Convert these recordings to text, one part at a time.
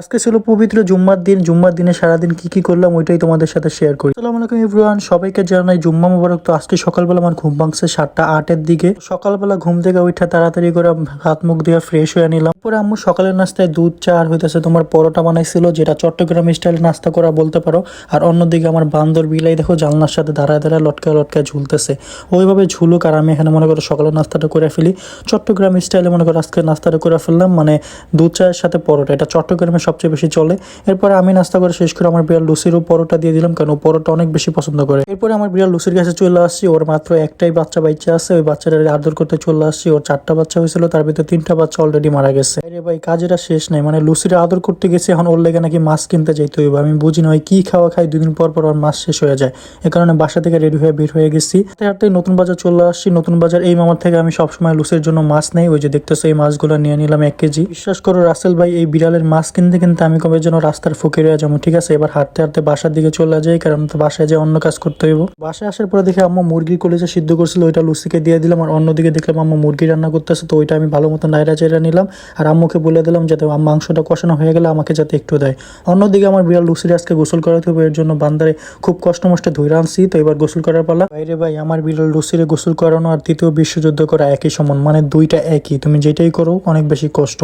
আজকে ছিল পবিত্র জুম্মার দিন। জুম্মার দিনে সারাদিন কি কি করলাম ওইটাই তোমাদের সাথে শেয়ার করি। আসসালামু আলাইকুম এভরিওয়ান সবাইকে জানাই জুম্মা মুবারক। তো আজকে সকালবেলা আমার ঘুম ভাঙছে সাতটা আটের দিকে। সকালবেলা ঘুম থেকে উঠে তাড়াতাড়ি করে হাত মুখ দিয়ে ফ্রেশ হয়ে নিলাম। পরে আম্মু সকালের নাস্তায় দুধ, চা আর হইতেছে তোমার পরোটা বানাইছিল, যেটা চট্টগ্রাম স্টাইলে নাস্তা করা বলতে পারো। আর অন্যদিকে আমার বান্দর বিলাই, দেখো জানলার সাথে দাঁড়ায় দাঁড়ায় লটকা লটকা ঝুলতেছে। ওইভাবে ঝুলুক আর আমি এখানে মনে করো সকালের নাস্তাটা করে ফেলি। চট্টগ্রাম স্টাইলে মনে করো আজকে নাস্তাটা করে ফেললাম মানে দুধ, চায়ের সাথে পরোটা। এটা চট্টগ্রামে সবচেয়ে বেশি চলে। এরপরে আমি নাস্তা করে শেষ করে আমার বিড়াল লুসিরও পরোটা দিয়ে দিলাম, কারণ পরোটা অনেক বেশি পছন্দ করে। এরপরে আমার বিড়াল লুসির কাছে চলে আসছি, ওর মাত্র একটাই বাচ্চা বাচ্চা আছে, ওই বাচ্চাটা আদর করতে চলে আসছি, ওর চারটা বাচ্চা হয়েছিল, তার ভিতরে তিনটা বাচ্চা অলরেডি মারা গেছে। আরে ভাই কাজেটা শেষ নাই মানে লুসির আদর করতে গেছে, এখন ওর লেগে নাকি মাছ কিনতে যাইতে হইব। আমি বুঝি না ওই কি খাওয়া খাই, দুদিন পর পর ওর মাছ শেষ হয়ে যায়। এ কারণে বাসা থেকে রেডি হয়ে বের হয়ে গেছি। হাতে নতুন বাজার চলে আসছি, নতুন বাজার এই মামার থেকে আমি সবসময় লুসির জন্য মাছ নেই, ওই যে দেখতেছো এই মাছগুলো নিয়ে নিলাম এক কেজি। বিশ্বাস করো, রাসেল ভাই এই বিড়ালের মাছ কিনতে কিনতে আমি কবে যেন রাস্তার ফকির হয়ে যাব, ঠিক আছে? এবার হাঁটতে হাঁটতে বাসার দিকে চলে যাই, কারণ বাসায় যে অন্য কাজ করতে হইব। বাসায় আসার পরে দেখে আম্মা মুরগির কলেজে সিদ্ধ করছিল, ওইটা লুসিকে দিয়ে দিলাম, আর অন্যদিকে দেখলাম আম্মা মুরগি রান্না করতেছে, তো ওইটা আমি ভালো মতো নাইরা চাইরা নিলাম, আর আম্মুকে বলে দিলাম যাতে মাংসটা কষানো হয়ে গেলে আমাকে যাতে একটু দেয়। অন্যদিকে আমার বিড়াল লুসির আজকে গোসল করাতে হবে এর জন্য বান্দারে খুব কষ্ট মষ্টে ধুই আনছি, তো এবার গোসল করার পালা। বাইরে ভাই, আমার বিড়াল লুসিরে গোসল করানো আর তৃতীয় বিশ্বযুদ্ধ করা একই সমান মানে দুইটা একই, তুমি যেটাই করো অনেক বেশি কষ্ট।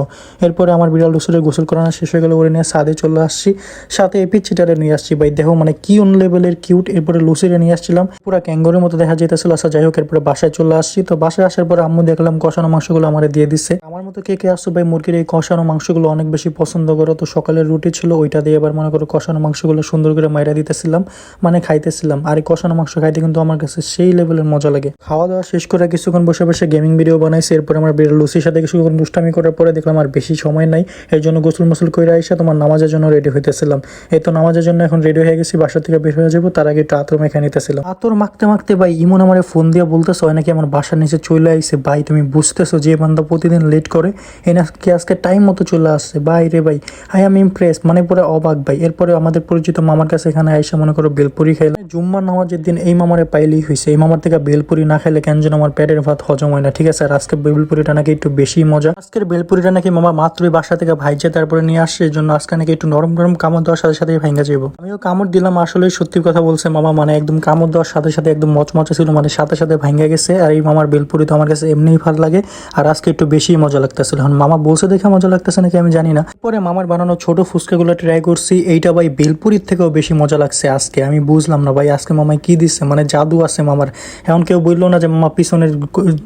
এরপরে আমার বিড়াল লুসিরে গোসল করানো শেষ হয়ে গেলে ওরে নিয়ে সাদে চলে আসছি। সাথে এপি চিটারে নিয়ে আসছি। ভাই, দেখো মানে কি অন লেভেলের কিউট এরপরে লুসিরে নিয়ে আসছিলাম। পুরো ক্যাঙ্গরের মতো দেখা যেতেছিল আচ্ছা যাই হোক, এরপরে বাসায় চলে আসছি। তো বাসায় আসার পরে আম্মু দেখলাম কষানো মাংসগুলো আমার দিয়ে দিচ্ছে আমার মতো কে কে আসছো ভাই? মুরগির এই কষানো মাংসগুলো অনেক বেশি পছন্দ করো। তো সকালের রুটি ছিল, ওইটা দিয়ে এবার মনে করো কষানো মাংসগুলো সুন্দর করে মাইরা দিতেছিলাম মানে খাইতেছিলাম। আর এই কষানো মাংস খাইতে কিন্তু আমার কাছে সেই লেভেলের মজা লাগে। খাওয়া দাওয়া শেষ করে কিছুক্ষণ বসে বসে গেমিং ভিডিও বানাইছি। এরপর আমার লুসির সাথে কিছুক্ষণ দুষ্টামি করার পরে দেখলাম আর বেশি সময় নাই। এর জন্য গোসল মোসল করে আইসা তোমার নামাজের জন্য রেডি হইতেছিলাম। এই তো নামাজের জন্য এখন রেডি হয়ে গেছি, বাসা থেকে বের হয়ে যাব তার আগে একটু আতর মেখে নিতেছিলাম। আতর মাখতে মাখতে ভাই, ইমন আমার ফোন দিয়ে বলতেছে নাকি আমার বাসার নিচে চলে আইসে ভাই, তুমি বুঝতেছো যে বান্দা প্রতিদিন লেট করে? এই নাকি আজকে টাইম মতো চলে আসছে? ভাই রে ভাই আই এম ইমপ্রেস মানে পুরো অবাক ভাই। এরপরে আমাদের পরিচিত মামার কাছে এখানে আইসা মনে করো বেলপুরি খাইলাম জুম্মার নামাজের দিন এই মামারে পাইলেই হয়েছে এই মামার থেকে বেলপুরি না খাইলে কেন যেন আমার পেটের ভাত হজম হয় না, ঠিক আছে? আর আজকে বেলপুরিটা নাকি একটু বেশি মজা। আজকের বেলপুরিটা নাকি মামা মাত্রই বাসা থেকে ভাইজে, তারপরে নিয়ে এই জন্য আজকে নাকি একটু নরম নরম কামড় দেওয়ার সাথে সাথে ভাঙ্গা যাব আমিও কামড় দিলাম আসলে সত্যি কথা বলছে মামা মানে একদম কামড় দেওয়ার সাথে সাথে একদম মচমচে ছিল মানে সাথে সাথে ভাঙ্গা গেছে, আর এই মামার বেলপুরি তো আমার কাছে এমনিই ভালো লাগে, আর আজকে একটু বেশি মজা লাগতেছিল। এখন মামা বলছে দেখে মজা লাগতেছে নাকি আমি জানি না। পরে মামার বানানো ছোট ফুচকাগুলো ট্রাই করছি, এইটা ভাই বেলপুরির থেকেও বেশি মজা লাগছে আজকে, আমি বুঝলাম না ভাই আজকে মামাই কি দিচ্ছে মানে জাদু আছে মামার। এখন কেউ বলল না যে মামা পিছনের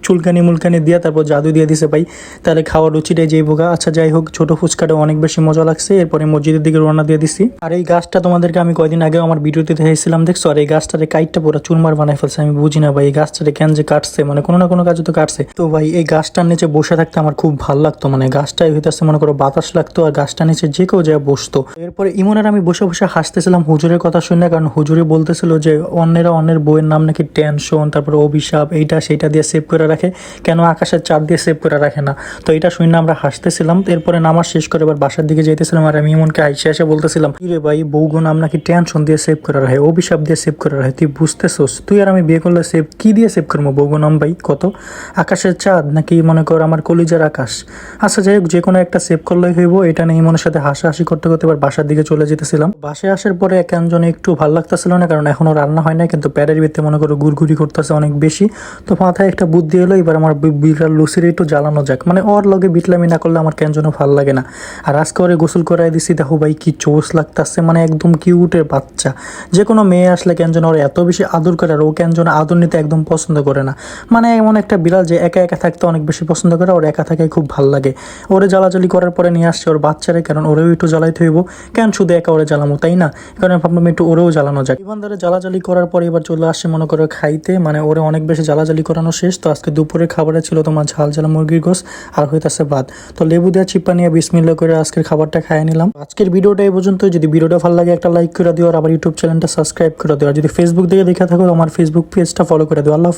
চুলকানি মুলকানি দিয়ে তারপর জাদু দিয়ে দিছে ভাই, তাহলে খাওয়ার রুচিটাই যেই বোগা আচ্ছা যাই হোক, ছোট ফুচকাটা অনেক বেশি মজা লাগছে, এরপরে মসজিদের দিকে রওনা দিয়ে দিছি। আর এই গাছটা তোমাদেরকে আমি কয়দিন আগেও আমার ভিডিওতে দেখেছিলাম দেখছ? আর এই গাছটারে কাইটটা পুরো চুরমার বানাই ফেলছে, আমি বুঝি না ভাই, এই গাছটারে কেন যে কাটছে? মানে কোনো না কোনো কাজে তো কাটছে। তো ভাই, এই গাছটার নিচে বসে থাকতে আমার খুব ভালো লাগতো মানে গাছটাই হইতেছে, মনে করো, বাতাস লাগতো, আর গাছটার নিচে যে কেউ যায় বসতো। এরপরে ইমনের আমি বসে বসে হাসতেছিলাম হুজুরের কথা শুনে, কারণ হুজুরে বলতেছিল যে, অন্যেরা অন্যের বইয়ের নাম নাকি টেনশন, তারপরে অভিশাপ, এইটা সেইটা দিয়ে সেভ করে রাখে। কেন আকাশের চাপ দিয়ে সেভ করে রাখে না? তো এটা শুনে আমরা হাসতেছিলাম। এরপরে নামাজ শেষ করে এবার বাসার দিকে যেতেছিলাম আর আমি ইমনকে আইসে এসে বলতেছিলাম রে ভাই, বউগো নাম নাকি টেনশন দিয়ে সেভ করে রাখে অভিশাপ দিয়ে সেভ করে রাখে তুই বুঝতেছোস, তুই আর আমি বিয়ে করলে সেভ কি দিয়ে সেভ করব বউগো নাম ভাই, কত? আকাশের চাঁদ নাকি মনে কর আমার কলিজার আকাশ? আচ্ছা যাই হোক, যে কোনো একটা সেভ করলেই হইব, এটা নিয়ে মনের সাথে হাসাহাসি করতে করতে এবার বাসার দিকে চলে যেতেছিলাম। বাসায় আসার পরে কেন যেন একটু ভালো লাগতেছিল না, কারণ এখনও রান্না হয় না কিন্তু প্যারের ভিতরে মনে করো গুড়গুড়ি করতেছে অনেক বেশি। তো মাথায় একটা বুদ্ধি এলো, এবার আমার বিড়াল লুসির একটু জ্বালানো যাক। মানে ওর লগে বিটলামি না করলে আমার কেন যেন ভালো লাগে না। আর আজকে ওরে গোসল করাই দিছি, দেখো ভাই কি চোস লাগতেছে মানে একদম কিউটের বাচ্চা। যে কোনো মেয়ে আসলে কেন যেন ওর এত বেশি আদর করে আর ও কেন যেন আদর নিতে একদম পছন্দ করে না। মানে এমন একটা বিড়াল যে একা একা থাকতে অনেক বেশি পছন্দ করে, ওর একা থাকাই খুব ভালো লাগে। ওরে জ্বালাজালি করার পরে নিয়ে আসছে ওর বাচ্চারে, কারণ ওরেও একটু জ্বালাইতে হইব। কেন শুধু একা ওরে জ্বালামো, তাই না? কারণ ভাবলাম একটু ওরেও জ্বালানো যায় ইমানদারে জ্বালাজালি করার পরে এবার চলে আসছে মনে করো খাইতে মানে ওরে অনেক বেশি জ্বালাজালি করানো শেষ। তো আজকে দুপুরের খাবারে ছিল তোমার ঝাল ঝাল মুরগির গোস আর হইতাছে ভাত। তো লেবু দেওয়া চিপা নিয়ে বিসমিল্লা করে আজকের খাবারটা খাইয়ে নিলাম। আজকের ভিডিওটা এই পর্যন্ত যদি ভিডিওটা ভালো লাগে একটা লাইক করে দিও আর আমার ইউটিউব চ্যানেলটা সাবস্ক্রাইব করে দিও। আর যদি ফেসবুক থেকে দেখে থাকো, আমার ফেসবুক পেজটা ফলো করে দিও। আল্লাহ।